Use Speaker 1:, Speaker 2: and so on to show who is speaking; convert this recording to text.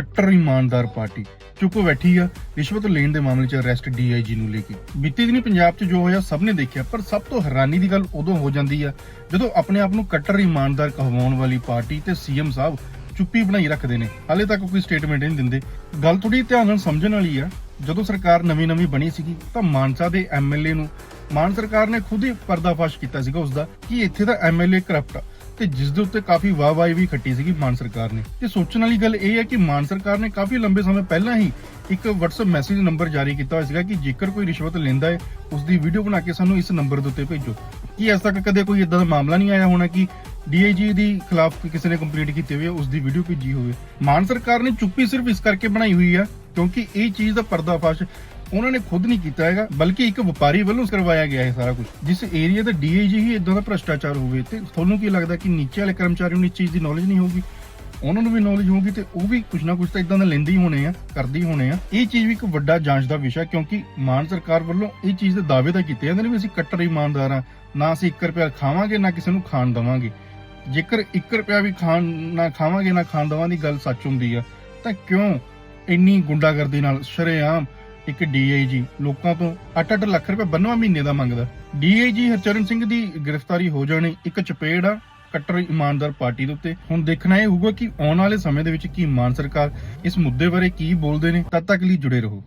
Speaker 1: ਕੱਟਰ ਇਮਾਨਦਾਰ ਪਾਰਟੀ। ਚੁੱਪ ਬੈਠੀ ਆ, ਰਿਸ਼ਵਤ ਲੈਣ ਦੇ ਮਾਮਲੇ 'ਚ ਅਰੈਸਟ ਡੀਆਈਜੀ ਨੂੰ ਲੈ ਕੇ। ਬੀਤੀ ਦਿਨੀ ਪੰਜਾਬ 'ਚ ਜੋ ਹੋਇਆ, ਸਭ ਨੇ ਦੇਖਿਆ, ਪਰ ਸਭ ਤੋਂ ਹੈਰਾਨੀ ਦੀ ਗੱਲ ਉਦੋਂ ਹੋ ਜਾਂਦੀ ਆ, ਜਦੋਂ ਆਪਣੇ ਆਪ ਨੂੰ ਕੱਟਰ ਇਮਾਨਦਾਰ ਕਹਵਾਉਣ ਵਾਲੀ ਪਾਰਟੀ ਤੇ ਸੀਐਮ ਸਾਹਿਬ ਚੁੱਪੀ ਬਣਾਈ ਰੱਖਦੇ ਨੇ। ਹਾਲੇ ਤੱਕ ਕੋਈ ਸਟੇਟਮੈਂਟ ਨਹੀਂ ਦਿੰਦੇ। ਗੱਲ ਥੋੜੀ ਧਿਆਨ ਨਾਲ ਸਮਝਣ ਵਾਲੀ ਆ, ਜਦੋਂ ਸਰਕਾਰ ਨਵੀਂ-ਨਵੀਂ ਬਣੀ ਸੀਗੀ, ਤਾਂ ਮਾਨਸਾ ਦੇ ਐਮਐਲਏ ਨੂੰ, ਮਾਨ ਸਰਕਾਰ ਨੇ ਖੁਦ ਹੀ ਪਰਦਾਫਾਸ਼ ਕੀਤਾ ਸੀਗਾ ਉਸ ਦਾ ਕਿ ਇੱਥੇ ਦਾ ਐਮਐਲਏ ਕਰਪਟ ਆ। ਤੇ ਜਿਸ ਦੇ ਉੱਤੇ ਕਾਫੀ ਵਾਹਵਾਈ ਵੀ ਖੱਟੀ ਸੀਗੀ ਮਾਨ ਸਰਕਾਰ ਨੇ। ਤੇ ਸੋਚਣ ਵਾਲੀ ਗੱਲ ਇਹ ਹੈ ਕਿ ਮਾਨ ਸਰਕਾਰ ਨੇ ਕਾਫੀ ਲੰਬੇ ਸਮੇਂ ਪਹਿਲਾਂ ਹੀ ਇੱਕ WhatsApp ਮੈਸੇਜ ਨੰਬਰ ਜਾਰੀ ਕੀਤਾ ਹੋਇਆ ਸੀਗਾ ਕਿ ਜੇਕਰ ਕੋਈ ਰਿਸ਼ਵਤ ਲੈਂਦਾ ਹੈ ਉਸ ਦੀ ਵੀਡੀਓ ਬਣਾ ਕੇ ਸਾਨੂੰ ਇਸ ਨੰਬਰ ਦੇ ਉੱਤੇ ਭੇਜੋ। ਕੀ ਅੱਜ ਤੱਕ ਕਦੇ ਕੋਈ ਇਦਾਂ ਦਾ ਮਾਮਲਾ ਨਹੀਂ ਆਇਆ ਹੋਣਾ ਕਿ ਡੀਆਈਜੀ ਦੀ ਖਿਲਾਫ ਕਿਸੇ ਨੇ ਕੰਪਲੇਂਟ ਕੀਤੀ ਹੋਵੇ ਉਸ ਦੀ ਵੀਡੀਓ ਭੇਜੀ ਹੋਵੇ? ਮਾਨ ਸਰਕਾਰ ਨੇ ਚੁੱਪੀ ਸਿਰਫ ਇਸ ਕਰਕੇ ਬਣਾਈ ਹੋਈ ਆ ਕਿਉਂਕਿ ਇਹ ਚੀਜ਼ ਦਾ ਪਰਦਾਫਾਸ਼ ਉਹਨਾਂ ਨੇ ਖੁਦ ਨਹੀਂ ਕੀਤਾ ਹੈਗਾ, ਬਲਕਿ ਇੱਕ ਵਪਾਰੀ ਵੱਲੋਂ ਕਰਵਾਇਆ ਗਿਆ ਹੈ ਸਾਰਾ ਕੁਝ ਜਿਸ ਏਰੀਆ ਦਾ ਡੀਆਈਜੀ ਹੀ ਇਦਾਂ ਦਾ ਭ੍ਰਸ਼ਟਾਚਾਰ ਹੋਵੇ ਤੇ ਤੁਹਾਨੂੰ ਕੀ ਲੱਗਦਾ ਕਿ ਨੀਚੇ ਵਾਲੇ ਕਰਮਚਾਰੀਆਂ ਨੂੰ ਇਸ ਚੀਜ਼ ਦੀ ਨੌਲੇਜ ਨਹੀਂ ਹੋਊਗੀ? ਉਹਨਾਂ ਨੂੰ ਵੀ ਨੌਲੇਜ ਹੋਊਗੀ ਤੇ ਉਹ ਵੀ ਕੁਝ ਨਾ ਕੁਝ ਤਾਂ ਇਦਾਂ ਦਾ ਲੈਂਦੇ ਹੀ ਹੋਣੇ ਆ, ਕਰਦੇ ਹੀ ਹੋਣੇ ਆ। ਇਹ ਚੀਜ਼ ਵੀ ਇੱਕ ਵੱਡਾ ਜਾਂਚ ਦਾ ਵਿਸ਼ਾ, ਕਿਉਂਕਿ ਮਾਨ ਸਰਕਾਰ ਵੱਲੋਂ ਇਹ ਚੀਜ਼ ਦੇ ਦਾਅਵੇ ਤਾਂ ਕੀਤੇ ਜਾਂਦੇ ਨੇ ਵੀ ਅਸੀਂ ਕੱਟੜ ਇਮਾਨਦਾਰ ਆ ਨਾ ਅਸੀਂ 1 ਰੁਪਿਆ ਖਾਵਾਂਗੇ, ਨਾ ਕਿਸੇ ਨੂੰ ਖਾਣ ਦਵਾਂਗੇ। ਜੇਕਰ 1 ਰੁਪਿਆ ਵੀ ਖਾਣ, ਨਾ ਖਾਵਾਂਗੇ, ਨਾ ਖਾਣ ਦਵਾਂ ਦੀ ਗੱਲ ਸੱਚ ਹੁੰਦੀ ਆ, ਤਾਂ ਕਿਉਂ ਇੰਨੀ ਗੁੰਡਾਗਰਦੀ ਨਾਲ ਸ਼ਰੇਆਮ ਇੱਕ ਡੀਆਈਜੀ ਲੋਕਾਂ ਤੋਂ 8-8 ਲੱਖ ਰੁਪਏ ਬੰਨਵਾ ਮਹੀਨੇ ਦਾ ਮੰਗਦਾ। ਡੀਆਈਜੀ ਹਰਚਰਨ ਸਿੰਘ ਦੀ ਗ੍ਰਿਫਤਾਰੀ ਹੋ ਜਾਣੀ ਇੱਕ ਚਪੇੜ ਆ ਕੱਟਰ ਇਮਾਨਦਾਰ ਪਾਰਟੀ ਦੇ ਉੱਤੇ। ਹੁਣ ਦੇਖਣਾ ਇਹ ਹੋਊਗਾ ਕਿ ਆਉਣ ਵਾਲੇ ਸਮੇਂ ਦੇ ਵਿੱਚ ਕੀ ਮਾਨ ਸਰਕਾਰ ਇਸ ਮੁੱਦੇ ਬਾਰੇ ਕੀ ਬੋਲਦੇ ਨੇ, ਤਦ ਤੱਕ ਲਈ ਜੁੜੇ ਰਹੋ।